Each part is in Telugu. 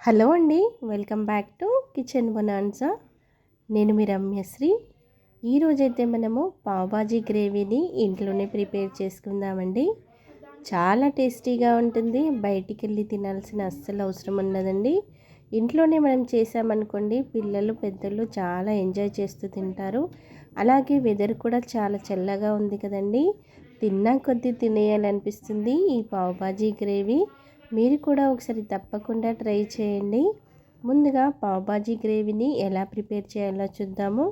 హలో అండి welcome back to kitchen bonanza. నేను మీ రమ్యశ్రీ. ఈరోజైతే మనము పావుబాజీ గ్రేవీని ఇంట్లోనే ప్రిపేర్ చేసుకుందామండి. చాలా టేస్టీగా ఉంటుంది బయటికి వెళ్ళి తినాల్సిన అస్సలు అవసరం ఉన్నదండి ఇంట్లోనే మనం చేసామనుకోండి పిల్లలు పెద్దలు చాలా ఎంజాయ్ చేస్తూ తింటారు. అలాగే వెదర్ కూడా చాలా చల్లగా ఉంది కదండి. తిన్నా కొద్దీ తినేయాలనిపిస్తుంది ఈ పావుబాజీ గ్రేవీ. మీరు కూడా ఒకసారి తప్పకుండా ట్రై చేయండి. ముందుగా పావుబాజీ గ్రేవీని ఎలా ప్రిపేర్ చేయాలో చూద్దాము.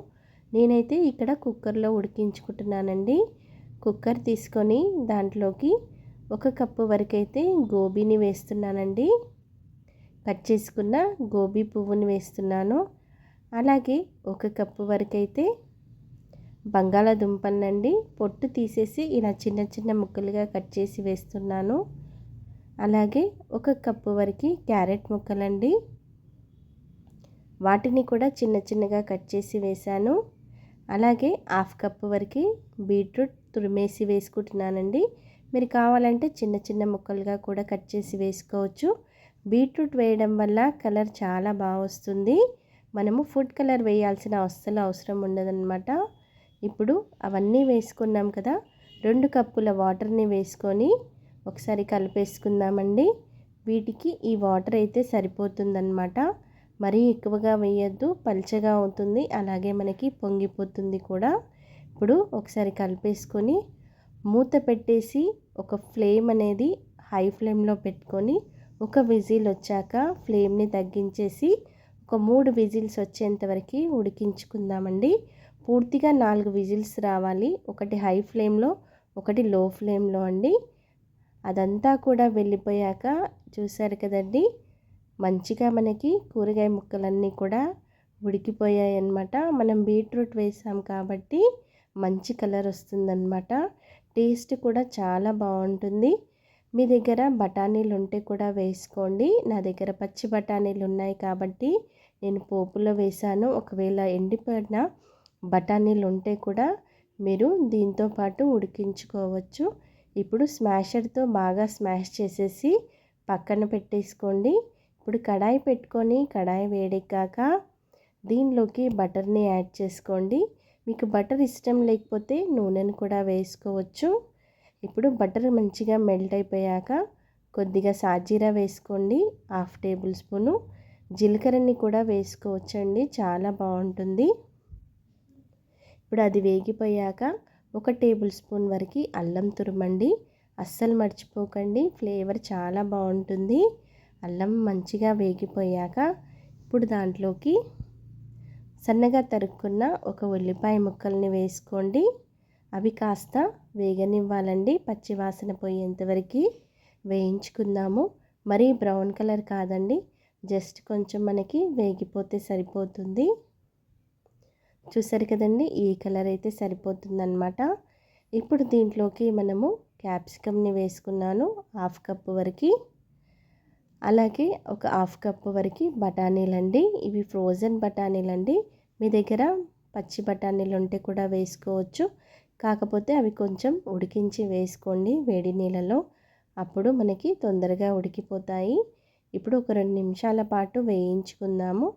నేనైతే ఇక్కడ కుక్కర్లో ఉడికించుకుంటున్నానండి. కుక్కర్ తీసుకొని దాంట్లోకి ఒక కప్పు వరకు అయితే గోబీని వేస్తున్నానండి. కట్ చేసుకున్న గోబీ పువ్వుని వేస్తున్నాను. అలాగే ఒక కప్పు వరకు అయితే బంగాళాదుంపలండి పొట్టు తీసేసి ఇలా చిన్న చిన్న ముక్కలుగా కట్ చేసి వేస్తున్నాను. అలాగే ఒక కప్పు వరకు క్యారెట్ ముక్కలండి. వాటిని కూడా చిన్న చిన్నగా కట్ చేసి వేశాను. అలాగే హాఫ్ కప్పు వరకు బీట్రూట్ తురిమేసి వేసుకుంటున్నానండి. మీరు కావాలంటే చిన్న చిన్న ముక్కలుగా కూడా కట్ చేసి వేసుకోవచ్చు. బీట్రూట్ వేయడం వల్ల కలర్ చాలా బాగా వస్తుంది. మనము ఫుడ్ కలర్ వేయాల్సిన అస్సలు అవసరం ఉండదన్నమాట. ఇప్పుడు అవన్నీ వేసుకున్నాం కదా రెండు కప్పుల వాటర్ని వేసుకొని ఒకసారి కలిపేసుకుందామండి. వీటికి ఈ వాటర్ అయితే సరిపోతుందన్నమాట. మరీ ఎక్కువగా వేయద్దు పల్చగా అవుతుంది అలాగే మనకి పొంగిపోతుంది కూడా. ఇప్పుడు ఒకసారి కలిపేసుకొని మూత పెట్టేసి ఒక ఫ్లేమ్ అనేది హై ఫ్లేమ్లో పెట్టుకొని ఒక విజిల్ వచ్చాక ఫ్లేమ్ని తగ్గించేసి ఒక మూడు విజిల్స్ వచ్చేంత వరకు ఉడికించుకుందామండి. పూర్తిగా నాలుగు విజిల్స్ రావాలి. ఒకటి హై ఫ్లేమ్లో ఒకటి లో ఫ్లేమ్లో అండి. అదంతా కూడా వెళ్ళిపోయాక చూశారు కదండి. మంచిగా మనకి కూరగాయ ముక్కలన్నీ కూడా ఉడికిపోయాయి అన్నమాట మనం బీట్రూట్ వేసాం కాబట్టి మంచి కలర్ వస్తుందన్నమాట. టేస్ట్ కూడా చాలా బాగుంటుంది. మీ దగ్గర బఠానీలు ఉంటే కూడా వేసుకోండి. నా దగ్గర పచ్చి బఠానీలు ఉన్నాయి కాబట్టి నేను పోపులో వేసాను. ఒకవేళ ఎండిపోయిన బఠానీలు ఉంటే కూడా మీరు దీంతో పాటు ఉడికించుకోవచ్చు. ఇప్పుడు స్మాషర్తో బాగా స్మాష్ చేసేసి పక్కన పెట్టేసుకోండి. ఇప్పుడు కడాయి పెట్టుకొని కడాయి వేడెక్కాక దీనిలోకి బటర్ని యాడ్ చేసుకోండి. మీకు బటర్ ఇష్టం లేకపోతే నూనెను కూడా వేసుకోవచ్చు. ఇప్పుడు బటర్ మంచిగా మెల్ట్ అయిపోయాక కొద్దిగా సాజీరా వేసుకోండి. Half tablespoon. జీలకర్రని కూడా వేసుకోవచ్చండి. చాలా బాగుంటుంది. ఇప్పుడు అది వేగిపోయాక ఒక టేబుల్ స్పూన్ వరకు అల్లం తురమండి. అస్సలు మర్చిపోకండి. ఫ్లేవర్ చాలా బాగుంటుంది. అల్లం మంచిగా వేగిపోయాక ఇప్పుడు దాంట్లోకి సన్నగా తరుక్కున్న ఒక ఉల్లిపాయ ముక్కల్ని వేసుకోండి. అవి కాస్త వేగనివ్వాలండి. పచ్చివాసన పోయేంతవరకు వేయించుకుందాము. మరీ బ్రౌన్ కలర్ కాదండి. జస్ట్ కొంచెం మనకి వేగిపోతే సరిపోతుంది. చూసారు కదండి ఈ కలర్ అయితే సరిపోతుందన్నమాట. ఇప్పుడు దీంట్లోకి మనము క్యాప్సికమ్ని వేసుకున్నాను హాఫ్ కప్ వరకు. అలాగే ఒక హాఫ్ కప్ వరకు బఠానీలండి ఇవి ఫ్రోజన్ బఠానీలండి మీ దగ్గర పచ్చి బఠానీలు ఉంటే కూడా వేసుకోవచ్చు. కాకపోతే అవి కొంచెం ఉడికించి వేసుకోండి వేడి నీళ్ళలో. అప్పుడు మనకి తొందరగా ఉడికిపోతాయి. ఇప్పుడు ఒక రెండు నిమిషాల పాటు వేయించుకుందాము.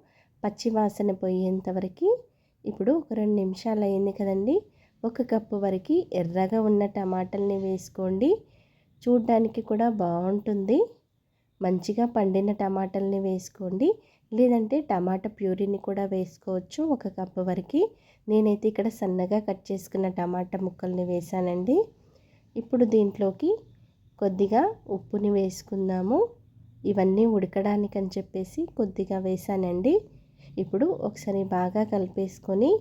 పచ్చి వాసన పోయేంత వరకు ఇప్పుడు ఒక రెండు నిమిషాలు అయింది కదండి. ఒక కప్పు వరకు ఎర్రగా ఉన్న టమాటాలని వేసుకోండి. చూడ్డానికి కూడా బాగుంటుంది మంచిగా పండిన టమాటాలని వేసుకోండి. లేదంటే టమాటా ప్యూరీని కూడా వేసుకోవచ్చు ఒక కప్పు వరకు. నేనైతే ఇక్కడ సన్నగా కట్ చేసుకున్న టమాటా ముక్కల్ని వేసానండి. ఇప్పుడు దీంట్లోకి కొద్దిగా ఉప్పుని వేసుకుందాము. ఇవన్నీ ఉడకడానికి అని చెప్పేసి కొద్దిగా వేసానండి. ఇప్పుడు ఒకసారి బాగా కలిపేసుకొని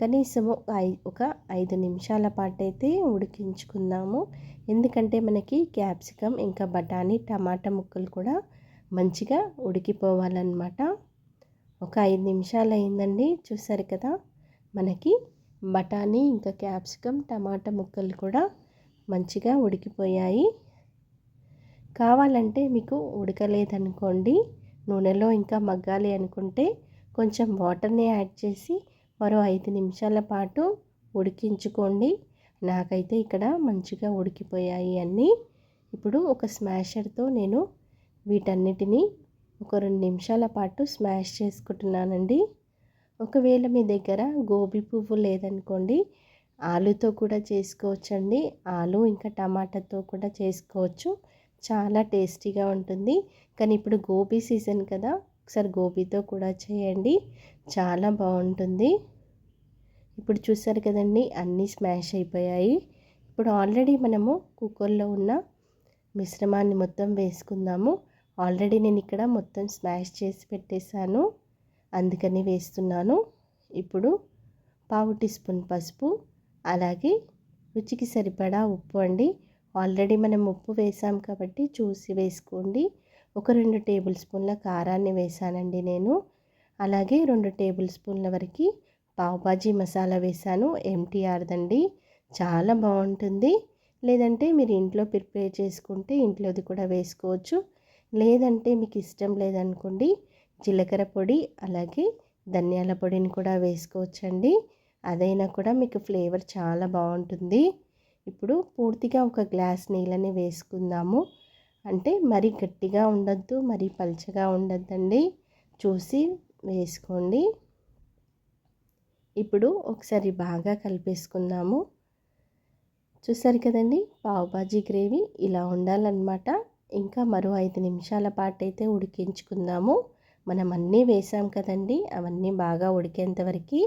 కనీసము ఒక ఐదు నిమిషాల పాటు అయితే ఉడికించుకుందాము. ఎందుకంటే మనకి క్యాప్సికమ్ ఇంకా బఠానీ టమాటా ముక్కలు కూడా మంచిగా ఉడికిపోవాలన్నమాట. ఒక ఐదు నిమిషాలు అయిందండి చూసారు కదా? మనకి బఠానీ ఇంకా క్యాప్సికమ్ టమాటా ముక్కలు కూడా మంచిగా ఉడికిపోయాయి. కావాలంటే మీకు ఉడకలేదనుకోండి నూనెలో ఇంకా మగ్గాలి అనుకుంటే కొంచెం వాటర్ని యాడ్ చేసి మరో ఐదు నిమిషాల పాటు ఉడికించుకోండి. నాకైతే ఇక్కడ మంచిగా ఉడికిపోయాయి అన్నీ. ఇప్పుడు ఒక స్మాషర్తో నేను వీటన్నిటిని ఒక రెండు నిమిషాల పాటు స్మాష్ చేసుకుంటున్నానండి. ఒకవేళ మీ దగ్గర గోబీ పువ్వు లేదనుకోండి ఆలుతో కూడా చేసుకోవచ్చండి. ఆలు ఇంకా టమాటాతో కూడా చేసుకోవచ్చు. చాలా టేస్టీగా ఉంటుంది. కానీ ఇప్పుడు గోబీ సీజన్ కదా ఒకసారి గోబీతో కూడా చేయండి. చాలా బాగుంటుంది. ఇప్పుడు చూసారు కదండి అన్నీ స్మాష్ అయిపోయాయి. ఇప్పుడు ఆల్రెడీ మనము కుక్కర్లో ఉన్న మిశ్రమాన్ని మొత్తం వేసుకుందాము. ఆల్రెడీ నేను ఇక్కడ మొత్తం స్మాష్ చేసి పెట్టేశాను. అందుకని వేస్తున్నాను. ఇప్పుడు పావు టీ స్పూన్ పసుపు అలాగే రుచికి సరిపడా ఉప్పు అండి. ఆల్రెడీ మనం ఉప్పు వేసాం కాబట్టి చూసి వేసుకోండి. ఒక రెండు టేబుల్ స్పూన్ల కారాన్ని వేసానండి నేను. అలాగే రెండు టేబుల్ స్పూన్ల వరకు పావుబాజీ మసాలా వేసాను. ఎంటీఆర్దండి చాలా బాగుంటుంది. లేదంటే మీరు ఇంట్లో ప్రిపేర్ చేసుకుంటే ఇంట్లోది కూడా వేసుకోవచ్చు. లేదంటే మీకు ఇష్టం లేదనుకోండి జీలకర్ర పొడి అలాగే ధనియాల పొడిని కూడా వేసుకోవచ్చండి. అదైనా కూడా మీకు ఫ్లేవర్ చాలా బాగుంటుంది. ఇప్పుడు పూర్తిగా ఒక గ్లాస్ నీళ్ళని వేసుకుందాము. అంటే మరీ గట్టిగా ఉండద్దు మరీ పల్చగా ఉండద్దండి. చూసి వేసుకోండి. ఇప్పుడు ఒకసారి బాగా కలిపేసుకుందాము. చూసారు కదండి పావుబాజీ గ్రేవీ ఇలా ఉండాలన్నమాట. ఇంకా మరో ఐదు నిమిషాల పాటు అయితే ఉడికించుకుందాము. మనం అన్నీ వేసాం కదండి అవన్నీ బాగా ఉడికేంత వరకు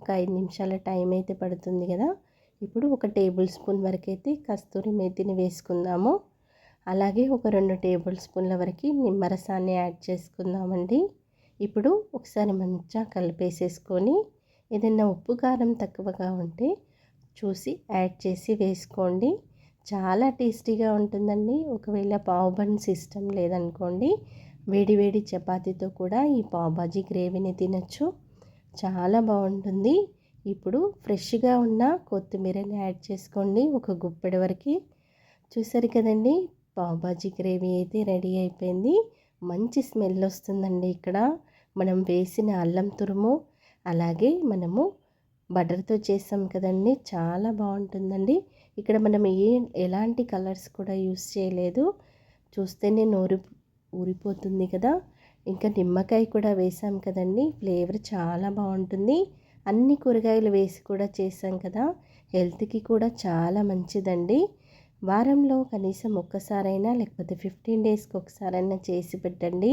ఒక ఐదు నిమిషాల టైం అయితే పడుతుంది కదా. ఇప్పుడు ఒక టేబుల్ స్పూన్ వరకు అయితే కస్తూరి మేతిని వేసుకుందాము. అలాగే ఒక రెండు టేబుల్ స్పూన్ల వరకు నిమ్మరసాన్ని యాడ్ చేసుకుందామండి. ఇప్పుడు ఒకసారి మంచిగా కలిపేసేసుకొని ఏదైనా ఉప్పు కారం తక్కువగా ఉంటే చూసి యాడ్ చేసి వేసుకోండి. చాలా టేస్టీగా ఉంటుందండి. ఒకవేళ పావు బన్స్ ఇష్టం లేదనుకోండి వేడి వేడి చపాతీతో కూడా ఈ పావుబాజీ గ్రేవీని తినచ్చు. చాలా బాగుంటుంది. ఇప్పుడు ఫ్రెష్గా ఉన్న కొత్తిమీరని యాడ్ చేసుకోండి. ఒక గుప్పెడి వరకు. చూసారు కదండి పావుబాజీ గ్రేవీ అయితే రెడీ అయిపోయింది. మంచి స్మెల్ వస్తుందండి ఇక్కడ. మనం వేసిన అల్లం తురుము అలాగే మనము బటర్తో చేసాం కదండి. చాలా బాగుంటుందండి. ఇక్కడ మనం ఏ ఎలాంటి కలర్స్ కూడా యూస్ చేయలేదు. చూస్తేనే నోరు ఊరిపోతుంది కదా. ఇంకా నిమ్మకాయ కూడా వేసాం కదండి. ఫ్లేవర్ చాలా బాగుంటుంది. అన్ని కూరగాయలు వేసి కూడా చేసాం కదా. హెల్త్కి కూడా చాలా మంచిదండి. వారంలో కనీసం ఒక్కసారైనా లేకపోతే ఫిఫ్టీన్ డేస్కి ఒకసారైనా చేసి పెట్టండి.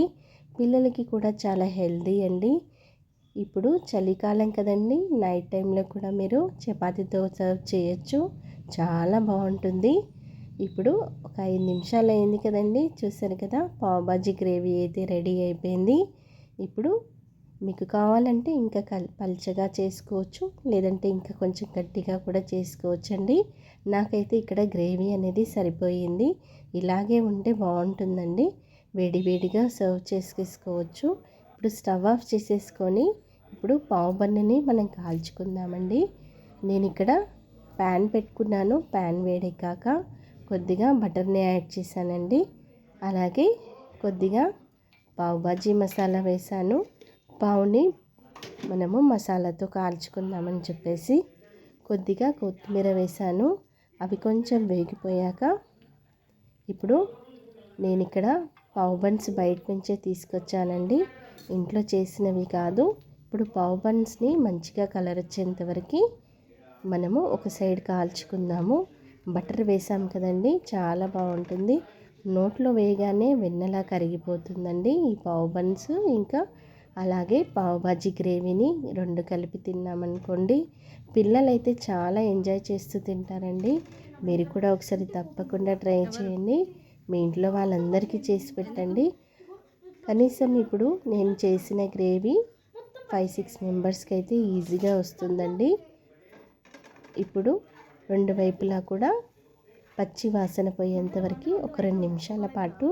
పిల్లలకి కూడా చాలా హెల్దీ అండి. ఇప్పుడు చలికాలం కదండి నైట్ టైంలో కూడా మీరు చపాతీతో సర్వ్ చేయొచ్చు. చాలా బాగుంటుంది. ఇప్పుడు ఒక ఐదు నిమిషాలు అయింది కదండి చూసారు కదా పావుబాజీ గ్రేవీ అయితే రెడీ అయిపోయింది. ఇప్పుడు మీకు కావాలంటే ఇంకా కల్ పల్చగా చేసుకోవచ్చు లేదంటే ఇంకా కొంచెం గట్టిగా కూడా చేసుకోవచ్చండి. నాకైతే ఇక్కడ గ్రేవీ అనేది సరిపోయింది. ఇలాగే ఉంటే బాగుంటుందండి. వేడి వేడిగా సర్వ్ చేసేసుకోవచ్చు. ఇప్పుడు స్టవ్ ఆఫ్ చేసేసుకొని ఇప్పుడు పావు బన్నని మనం కాల్చుకుందామండి. నేను ఇక్కడ ప్యాన్ పెట్టుకున్నాను. ప్యాన్ వేడెక్కాక కొద్దిగా బటర్ని యాడ్ చేశానండి. అలాగే కొద్దిగా పావుబాజీ మసాలా వేసాను పావుని మనము మసాలాతో కాల్చుకుందామని చెప్పేసి కొద్దిగా కొత్తిమీర వేసాను అవి కొంచెం వేగిపోయాక ఇప్పుడు నేను ఇక్కడ పావు బన్స్ బయట నుంచే తీసుకొచ్చానండి. ఇంట్లో చేసినవి కాదు. ఇప్పుడు పావు బన్స్ని మంచిగా కలర్ వచ్చేంత వరకు మనము ఒక సైడ్ కాల్చుకుందాము. బటర్ వేసాం కదండి చాలా బాగుంటుంది. నోట్లో వేయగానే వెన్నలా కరిగిపోతుందండి ఈ పావు బన్స్. ఇంకా అలాగే పావుబాజీ గ్రేవీని రెండు కలిపి తిన్నామనుకోండి. పిల్లలైతే చాలా ఎంజాయ్ చేస్తూ తింటారండి. మీరు కూడా ఒకసారి తప్పకుండా ట్రై చేయండి. మీ ఇంట్లో వాళ్ళందరికీ చేసి పెట్టండి. కనీసం ఇప్పుడు నేను చేసిన గ్రేవీ ఫైవ్ సిక్స్ మెంబర్స్కి అయితే ఈజీగా వస్తుందండి. ఇప్పుడు రెండు వైపులా కూడా పచ్చి వాసన పోయేంత వరకు ఒక రెండు నిమిషాల పాటు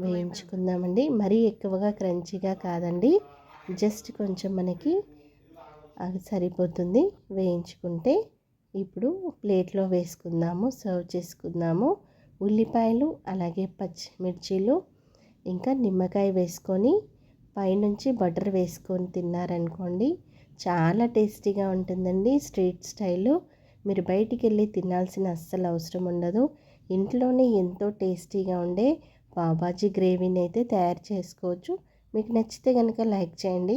వేయించుకుందామండి మరీ ఎక్కువగా క్రంచీగా కాదండి. జస్ట్ కొంచెం మనకి అది సరిపోతుంది వేయించుకుంటే. ఇప్పుడు ప్లేట్లో వేసుకుందాము సర్వ్ చేసుకుందాము. ఉల్లిపాయలు అలాగే పచ్చిమిర్చీలు ఇంకా నిమ్మకాయ వేసుకొని పైనుంచి బటర్ వేసుకొని తిన్నారనుకోండి చాలా టేస్టీగా ఉంటుందండి స్ట్రీట్ స్టైల్లో మీరు బయటికి వెళ్ళి తినాల్సిన అస్సలు అవసరం ఉండదు. ఇంట్లోనే ఎంతో టేస్టీగా ఉండే పావుబాజీ గ్రేవీని అయితే తయారు చేసుకోవచ్చు. మీకు నచ్చితే కనుక లైక్ చేయండి.